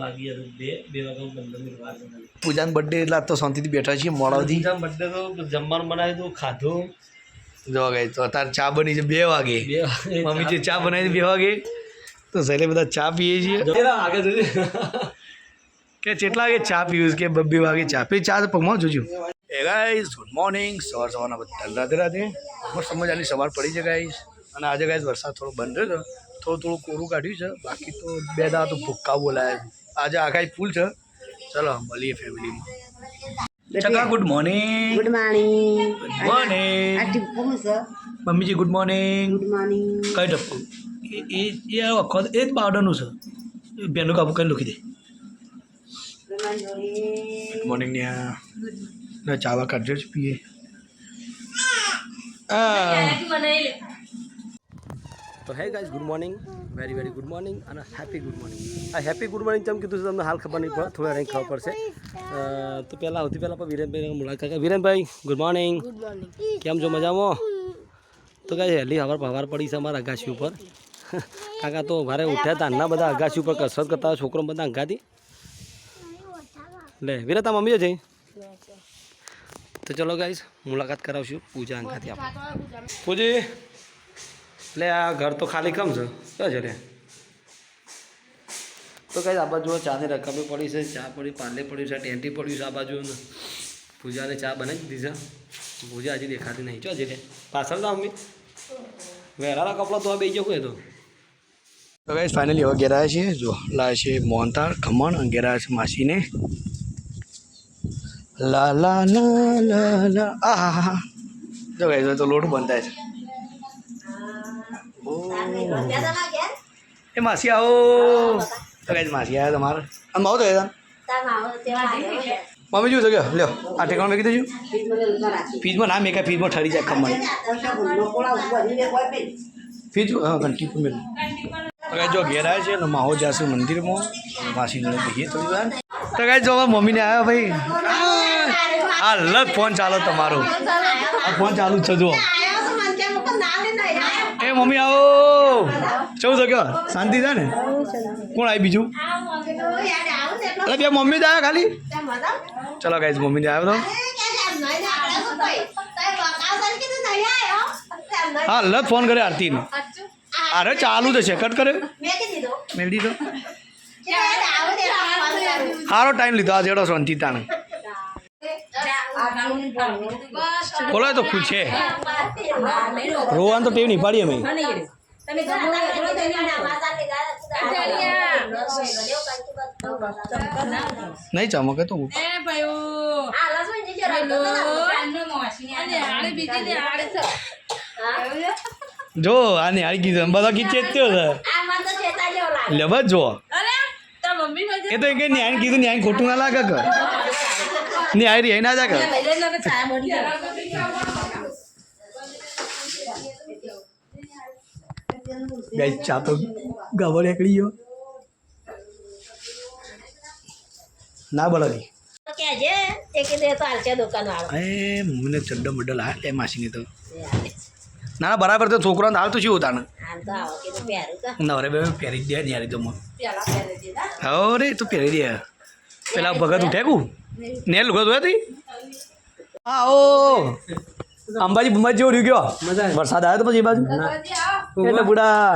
વાગી હતું. બે બે વાગે પંદર મિનિટ વાર પૂજાનો બર્થડે એટલે આજ તો શાંતિથી બેઠા છીએ મોડાથી સુધી બર્થડે તો જમવાનું બનાવ્યું હતું ખાધું. જો ગઈ તો અત્યારે ચા બની છે બે વાગે. મમ્મી જે ચા બનાવી છે બે વાગે તો સહેલે બધા ચા પીએ છીએ. આગળ જોજે. કે કેટલા વાગે ચા પીવું કે બબ્બે વાગે ચા પી ચા તો પગમાં જોજો. એ ગાઈઝ ગુડ મોર્નિંગ સવાર સવારના બધા રાધે રાધે. મસ્ત મજાની સવાર પડી છે ગાઈઝ અને આજે ગાઈઝ વરસાદ થોડો બંધ રહ્યો થોડું થોડું કોરું કાઢ્યું છે. બાકી તો બે દાડા તો ભૂક્કા બોલાય છે. આજે આગાહી ફૂલ છે. ચલો મળીએ ફેમિલીમાં. ચકા good morning. Good morning. Good morning. આ મમ્મીજી ગુડ મોર્નિંગ. Good morning. કઈ ટપકું એ એ આખો એ જ પાવડરનું છે. બેનું કાપું કઈ લખી દે. ગુડ મોર્નિંગ ને ચાવા કાઢજો જ પીએ. તો hey guys good morning very very good morning અને હેપી ગુડ મોર્નિંગ આ હેપી ગુડ મોર્નિંગ તેમ કીધું છે તમને હાલ ખબર નહીં પડે થોડા રહીને ખબર પડશે. તો પહેલાં સૌથી પહેલાં પણ વિરેનભાઈ મુલાકાત. વિરેનભાઈ ગુડ મોર્નિંગ કેમ છો? મજામાં? તો કાંઈ હેલી હવાર હવાર પડી છે અમારા અગાશી ઉપર. કાકા તો ભારે ઉઠ્યા હતા ના બધા અગાશી ઉપર કસરત કરતા છોકરો બધા અંગાથી. લે વિરેતા મમ્મી છે તો ચલો ગાઈશ મુલાકાત કરાવશું પૂજા અંગાથી આપણે. પૂજી. એટલે આ ઘર તો ખાલી કમ છે. કયો છે રે? તો કઈ આ બાજુ ચાની રકમે પડી છે ચા પડી પાર્લે પડ્યું છે ટેન્ટી પડ્યું છે આ બાજુ ને પૂજાને ચા બનાવી દીધી છે. પૂજા હજી દેખાતી નહીં. ચો જે પાછળ ના મમ્મી. વેરાના કપડાં તો આ બે જવું એ તો. તો ફાઇનલી હવે ઘેર છે જો લા છે મોહનતાળ ખમણ અને ઘેર છે માસીને. લા લા લા લા લા આ હા હા જો ગાઈઝ તો લોટ બંધાય છે. એ માસી આવો તો ગાઈઝ માસી આવ્યા તમારે આમ આવો તો એ મમ્મી જોયું છે કે લ્યો આ ઠેકાણ મેં કીધું ફીજમાં ના મેકા ફીજમાં ઠરી જાય ખમણ ફીજ હા ઘંટી પણ મેં જો ઘેર આવે છે ને માહો જાશું મંદિરમાં માસી જોડે કહીએ થોડી વાર તો કાંઈ જો મમ્મીને આવ્યા ભાઈ આ લગ ફોન ચાલો તમારો આ ફોન ચાલુ જ છે જુઓ એ મમ્મી આવો. ચૌદ કયો શાંતિ છે ને? કોણ આવી બીજું? અરે બે મમ્મી જ આવ્યા ખાલી. ચલો ગાઈઝ મમ્મી ને આવ્યો તો. હા લ ફોન કરે આરતીને. અરે ચાલુ જ છે કટ કરે મેં દો સારો ટાઈમ લીધો આ જેડો શાંતિતાને બોલો એ તો છે. રોવાનું તો ટેવ નહીં પાડી અમે. નહીં ચમકે તો જો આ નિહાળી કીધું બધા ગીત થયો છે લે બસ જો. એ તો કે ન્યાય કીધું ન્યાય ખોટું ના લાગે કે आई रही ના જા કે ગાઈ ચા તો ગાવો નીકળી ગયો. ના બોલાવી એ મને ચડ્ડો બડ્ડો લાવે એ માસીને તો. ના બરાબર તો છોકરાને હાલ તો શું હોતા ને નવરે બે પહેરી જ દે ને યાર તો મને. અરે તું પહેરી દે. પેલા ભગત ઉઠે કુ? ને લુગો જોયા તી? હા ઓ અંબાજી બંબાજી જેવું રહ્યું ગયો. વરસાદ આવ્યો તો પછી એ બાજુ? એટલે બુડા.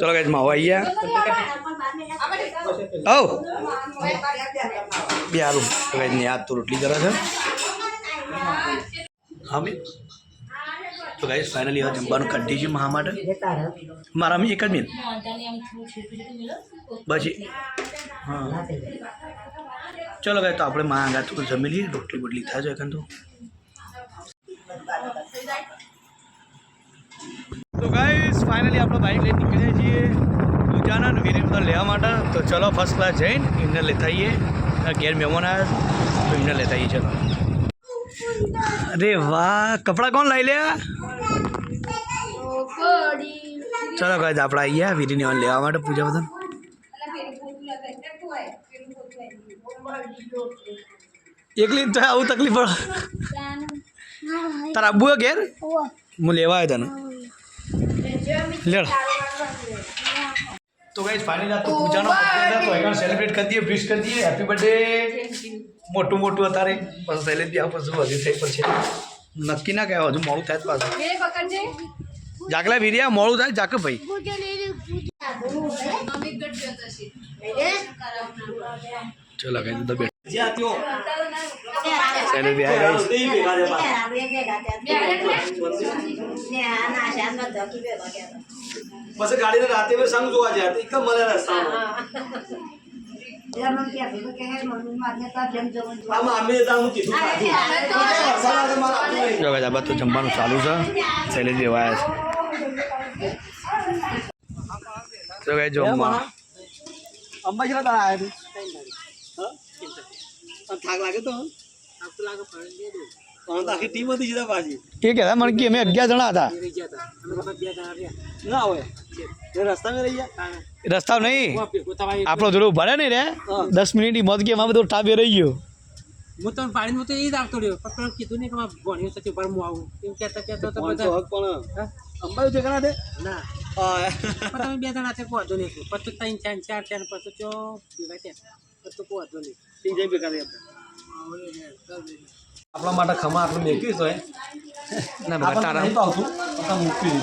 ચલો ગાઈસ માવો આવી ગયા. ઓ બે હારું ગાઈસ ને તો રોટલી કરે છે. હા તો ગાઈસ ફાઇનલી હવે જમવાનું કાઢી છે મહા માટે. મારા એક જ મિનિટ પછી, હા. ચલો ગાય તો આપણે મા આગા થોડું જમી લઈએ, રોટલી બોટલી થાય છે એકન તો. તો ગાઈસ ફાઇનલી આપણે બાઇક લઈને નીકળીએ છીએ. દુજાના વીરેન્દ્ર લેવા માટે. તો ચલો ફર્સ્ટ ક્લાસ જઈને એમને લેતા આવીએ. ઘેર મહેમાન આવ્યા તો એમને લેતા આવીએ, ચલો. અરે વાહ કપડાં કોણ લઈ લ્યા ચલો ગાઈસ આપણે આવી ગયા વીરીને લેવા માટે પૂજા બધા એકલી જ તો આવું તકલીફ પડે તારા આબુ હે ઘેર હું લેવા આવ્યો તને લેડ તો ગાઈસ ફાઇનલી આ તો પૂજાનો birthday હતો તો આગળ સેલિબ્રેટ કરી દઈએ વિશ કરી દઈએ હેપી બર્થડે મોટું મોટું અત્યારે. પછી શૈલેષભાઈ ત્યાં પછી હજી થઈ પડશે નક્કી ના કહેવાય હજુ મોડું થાય પાછું. જાગલા વીર્યા મોડું થાય જાકે ભાઈ. ચલો જ્યાં નહીં ભેગા થયા પછી. ગાડીને રાતે મેં સંગ જોવા તો એકદમ મળે રસ્તામાં બધું જમવાનું ચાલુ છે. સહેલી વાયા છે. તો ગાઈસ જમવા અંબા કેટલા તારા આવ્યા તું થાક લાગે તો હા? તો ટીમ હતી સીધા પાછી. એ કહેતા મને કે અમે અગિયાર જણા હતા. ના હોય. રસ્તામાં રહી ગયા? રસ્તા નહીં? આપણો જોડે ઊભા નહીં રે? દસ મિનિટની મત કે આ બધો ટાબે રહી ગયો. હું તો પાણી તો એ જ આવતો રહ્યો. પણ કીધું નહીં કે મારે ભણ્યું છે ઉપર હું આવું. એમ કહેતા કહેતા તો બધા પણ હા? છે ઘણા તે ના તમે બે જણા છે કોઈ નહીં પછી ત્રણ ચાર ચાર ચાર પછી ચો ભેગા થયા. પછી તો કોઈ નહીં. ઠીક ભેગા થઈ આપણા માટે ખમા આટલું મેક્યું તો ના બકા તારા નહીં પાવતું પણ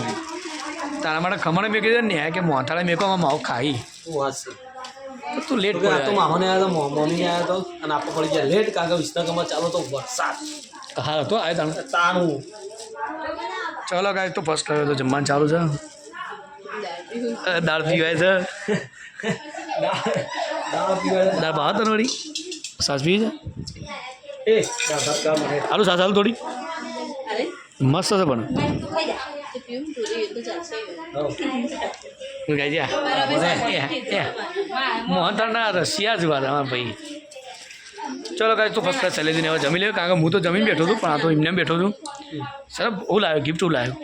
તારા માટે ખમણ મેં કીધું ને કે મોથાળે મેકવામાં માવ ખાઈ. વાત છે? તું લેટ તો તો મામાને આવ્યો તો મમ્મી આવ્યા તો અને આપણે પડી ગયા લેટ કારણ કે વિસનગરમાં ચાલો તો વરસાદ. હા તો આવ્યો તાણું. તાણું. ચલો ગાય તો ફર્સ્ટ કર્યો તો જમવાનું ચાલુ છે. દાળ પીવાય છે. દાળ પીવાય દાળ ભાવ તને વળી સાસ પીવી છે? એ આલુ સાસ હાલ થોડી. મસ્ત છે પણ. મોહન તારના રશિયા જ. વાત અમારા ભાઈ. ચલો કાંઈ તું ફર્સ્ટ ક્લાસ સેલેરીને હવે જમી લે કારણ કે હું તો જમીન બેઠો છું પણ આ તો એમને એમ બેઠો છું. સર હું લાવ્યો ગિફ્ટ હું લાવ્યો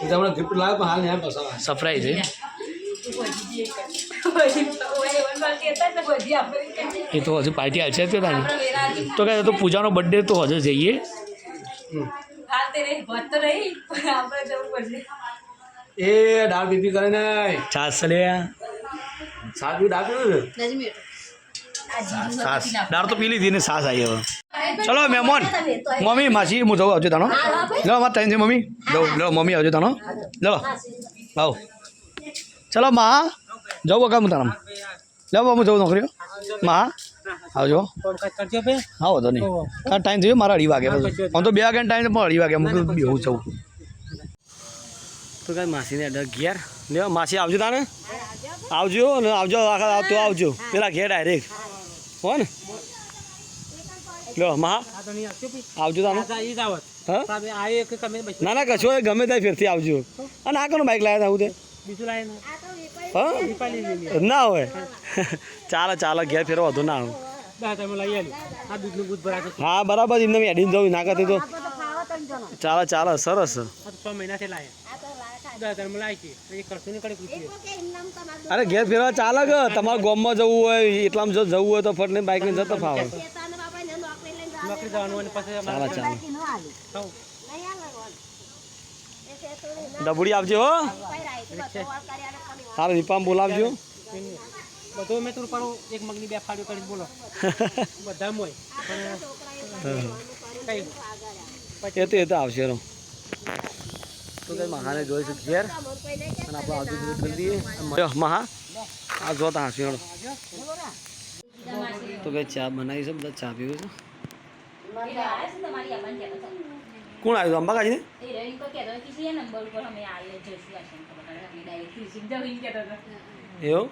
તમને ગિફ્ટ લાવ્યો પણ હાલ સરપ્રાઈઝ છે એ તો હજુ પાર્ટી હાલશે જ કે તો કહે તો પૂજાનો બર્થડે તો હજુ જઈએ. એ દાળ પીપી કરે ને. છાસ લે સાદું દાળ પીવું ને સાસ દાળ તો પી લીધી ને સાસ આવી હવે. ચલો મહેમાન. મમ્મી માસી હું જવું આવજો તાનો. લો મારે ટાઈમ છે મમ્મી. લો લો મમ્મી આવજો તાનો. લો આવો. ચલો માં જાઉં બકા હું તારા લો બા હું જવું નોકરીઓ. માં આવજો. હા વાંધો નહીં. હા ટાઈમ થયો મારા અઢી વાગે હું તો બે વાગે ટાઈમ પણ અઢી વાગે. હું બેવું બેહું જવું તો કાંઈ માસીને અઢાર ઘેર. લ્યો માસી આવજો તાને આવજો ને આવજો આખા આવતો આવજો. પેલા ઘેર ડાયરેક્ટ હો ને? લ્યો મહા તો આવજો તાને ના ના કશો ગમે ત્યાં ફેરથી આવજો. અને આ કોનું બાઇક લાવ્યા હતા હું બીજું લાવે ને હા? ના હોય. ચાલો ચાલે ઘેર ફેરો વધુ ના આવે. હા બરાબર એમને એડીને જવું ના કરતી તો. ચાલો ચાલો સરસ. અરે ઘેર ફેરવા ચાલે કે તમારે ગામમાં જવું હોય એટલામાં જો જવું હોય તો ફટ બાઇકને જતો ફાવે. ચાલે ચાલે. ડબુડી આપજે હો. હારે નિપામ બોલાવજો. બધું મેં થોડું કરું એક મગની બે ફાડ્યું કરીને બોલો. બધા મોય. પણ એ તો એ તો આવશે રો તો કઈ મહાને જોઈશું ઘેર. અને આપણે આવતું બધું કરી દઈએ મહા આ જોતા હાંસી હેડો તો કઈ ચા બનાવી છે બધા ચા પીવું છે? કોણ આવ્યું? અંબાકાજી ને? એવું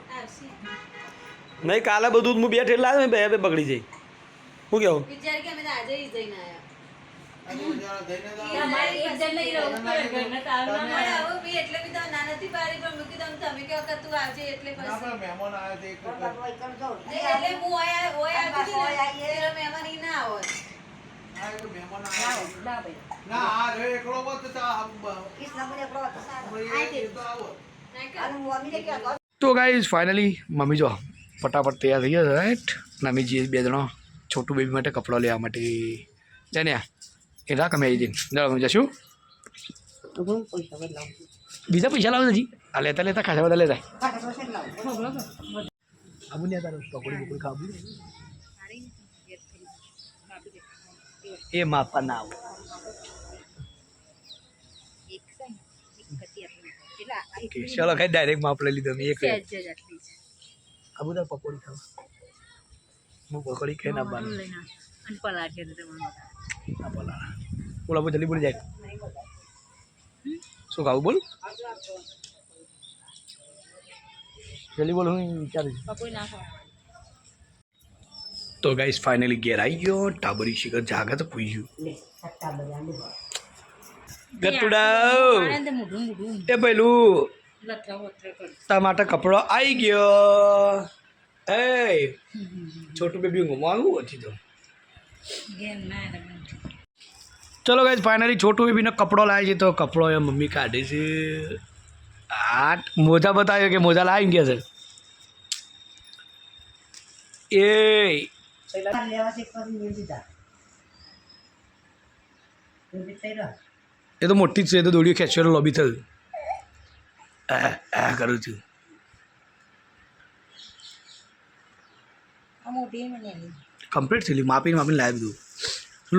નહીં કાલે બધું હું બે ઠેલા આવ્યો બે બે બગડી જઈ શું કેવું તો ગાઈઝ ફાઇનલી મમ્મી જો ફટાફટ તૈયાર થઈ ગયા રાઈટ જઈએ બે જણો. છોટું બેબી માટે કપડાં લેવા માટે. જઈને એ રાખ અમે આવી જઈને. જરા અમે જશું? બીજા પૈસા લાવો હજી. આ લેતા લેતા ખાસા બધા લેતા. આબુ ને તારું પકોડી પકોડી ખાવું એ માપા ના આવું. ઓકે ચલો કઈ ડાયરેક્ટ માપ લઈ લીધો મેં એક આબુ બધા પકોડી ખાવ. હું પકોડી ખાઈને આવવાનું આ પલા બોલા બહુ જલ્દી બોલી જાય શું ખાવું બોલ? જલ્દી બોલ હું વિચારું તો ગાઈસ ફાઇનલી ઘેર આવી ગયો. ટાબરી શિખર જાગત તો પૂઈ એ પેલું તાર માટે કપડો આવી ગયો. એ છોટું બેબી ઊંઘવાનું હતી તો ચલો ગાઈસ ફાઇનલી છોટું બેબીનો કપડો લાવે છે તો કપડો એ મમ્મી કાઢે છે. આ મોજા બતાવ્યો કે મોજા લાવી ગયા છે? એ એ તો મોટી જ છે એ તો દોડીઓ ખેંચવાનો લોબી થયું. આ આ કરું છું. કમ્પ્લીટ થયેલી માપીને માપીને લાવી દીધું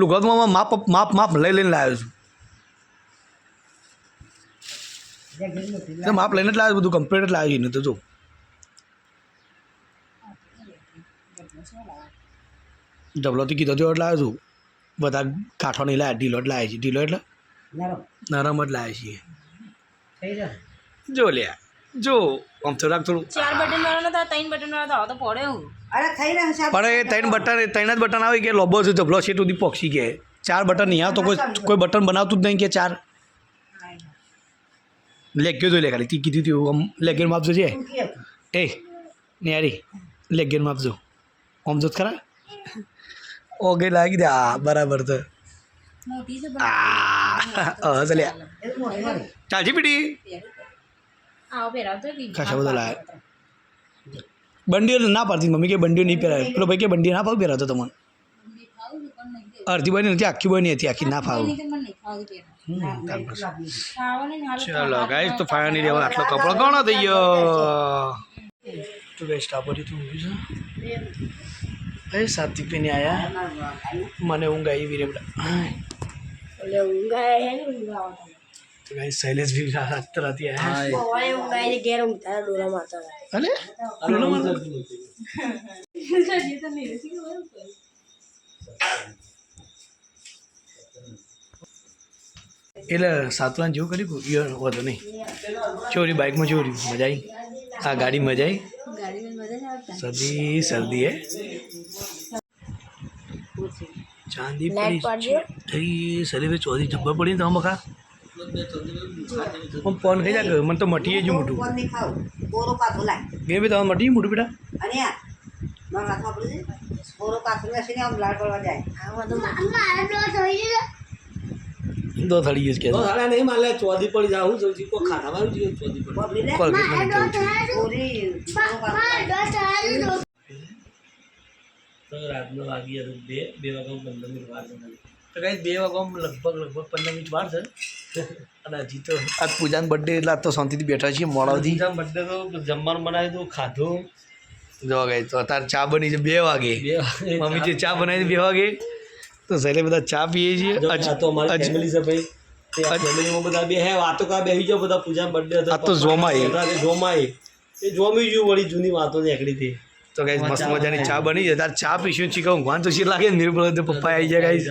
લુગતમાં માપ માપ માપ લઈ લઈને લાવ્યો છું. માપ લઈને જ લાવ્યો બધું કમ્પ્લીટ જ લાવ્યું ને તો જો. ડબલોથી કીધો તો એટલે લાવ્યો છું. બધા કાંઠો નહીં લાવ્યા ઢીલો જ લાવે છે. ઢીલો એટલે? નરમ. જ લાવે છે. જો લ્યા જો આમ થોડાક થોડું. ચાર બટન વાળા નતા ત્રણ બટન વાળા તો પડે હું પણ એ ત્રણ બટન ત્રણ જ બટન આવે કે લોબો છે ધબલો છે સુધી પોક્ષી કે ચાર બટન નહીં તો કોઈ કોઈ બટન બનાવતું જ નહીં કે ચાર. લેગ્યો જોઈ લે ખાલી તી કીધું તું આમ લેગેર માપજો છે એ ન્યારી લેગેર માપજો આમ જો. ખરા? ઓગે લાગી દે. આ બરાબર તો મોટી છે આ હા ચાલ્યા ચાલજી પીડી આવો પહેરાવતો બી ખાસા બધા લાયા બંડીઓ ના પાડતી મમ્મી કે બંડીઓ નહીં પહેરાવે પેલો ભાઈ કે બંડી ના ભાવ પહેરાવતો તમને અડધી બની નથી આખી બની હતી આખી ના ફાવ ચલો ગાઈસ તો ફાઇનલી રહેવા આટલો કપડો ઘણો થઈ ગયો તો ઊંઘી છે એ સાતી પીને આવ્યા મને ઊંઘ આવી વીરે બેટા તો. ગાઈસ શૈલેષ ભી રાત રાતી આયા. અરે એટલે સાતવાન જેવું કર્યું ઈયર વધુ નહીં. ચોરી બાઇકમાં ચોરી મજા આવી? આ ગાડી મજા આવી? શરદી શરદી હે? ચાંદી પડી શરીરે ચોરી જબ્બર પડી ને તમે મખા હું ફોન ખાઈ જાય મને તો મટીએ જ મોટું બે બે બી તમારે મટી મોટું બેટા. દો થડી ગયું છે. તો સાડા નહીં મારે ચોધી પડી જાઉં હું સૌથી કોઈ ખાનામાં જોઈએ ચોધી પડી. બબલી લે કોલગેટમાં જવું છું કોરી કોરો પાથો લાય. તો રાતનો વાગી હતું બે બે વાગ્યા પંદર મિનિટ વાર છે તો કાંઈ બે વાગ્યા લગભગ લગભગ પંદર મિનિટ વાર છે. અને હજી તો આજ પૂજાનો બર્થડે એટલે આજ તો શાંતિથી બેઠા છીએ મોડાથી બર્થડે તો જમવાનું બનાવ્યું હતું ખાધું. જો ગઈ તો અત્યારે ચા બની છે બે વાગે. બે વાગે મમ્મી જે ચા બનાવી હતી બે વાગે. તો સહેલે બધા ચા પીએ છીએ. જો તો અમારી ફેમિલી છે ભાઈ. આ બધા બે હે વાતો કા બેસી જાઓ બધા પૂજા બર્થડે હતો. આ તો જોમાય. જોમાય એ જોમી ગયું વળી જૂની વાતો નીકળી હતી. તો ગાઈઝ મસ્ત મજાની ચા બની છે તાર ચા પીશું ચીકા ઊંઘવાનું તો શી લાગે નિર્ભળ તો પપ્પા આવી જાય ગાઈઝ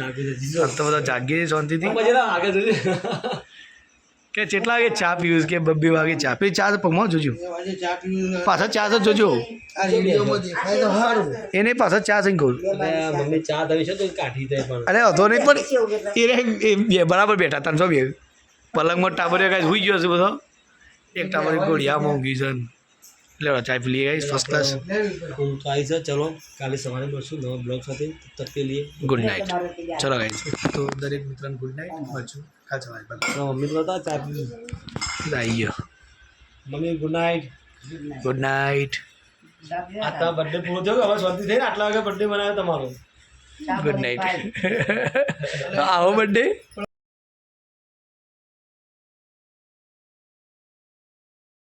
તો બધા જાગીએ છીએ શાંતિથી. કે કેટલા વાગે ચા પીવું કે બબ્બે વાગે ચા પી ચા તો પગમાં જોજો. પાછા ચા તો જોજો. એને પાછા ચા થઈને કહું. મમ્મી ચા તમે છે તો કાઢી દે અરે હતો નહીં પણ એ બે બરાબર બેઠા ત્રણસો બે. પલંગમાં ટાબરિયો કાંઈ સુઈ ગયો છે બધો. એક ટાબરી ઘોડિયામાં ઊંઘી છે એટલે ચાય પી લઈએ ફર્સ્ટ ક્લાસ હું તો આવી છે ચલો કાલે સવારે મળશું નવા બ્લોગ સાથે તબ તક કે લીએ ગુડ નાઇટ ચલો ગાઈસ તો દરેક મિત્રોને ગુડ નાઇટ મળશું. કાલ સવારે મમ્મી તો હતા ચા પી આવી mummy good night good night આ તો બર્થડે પૂરો થયો હવે શાંતિ થઈને આટલા વાગે બર્થડે મનાવ્યો તમારો. ગુડ નાઇટ આવો બર્થડે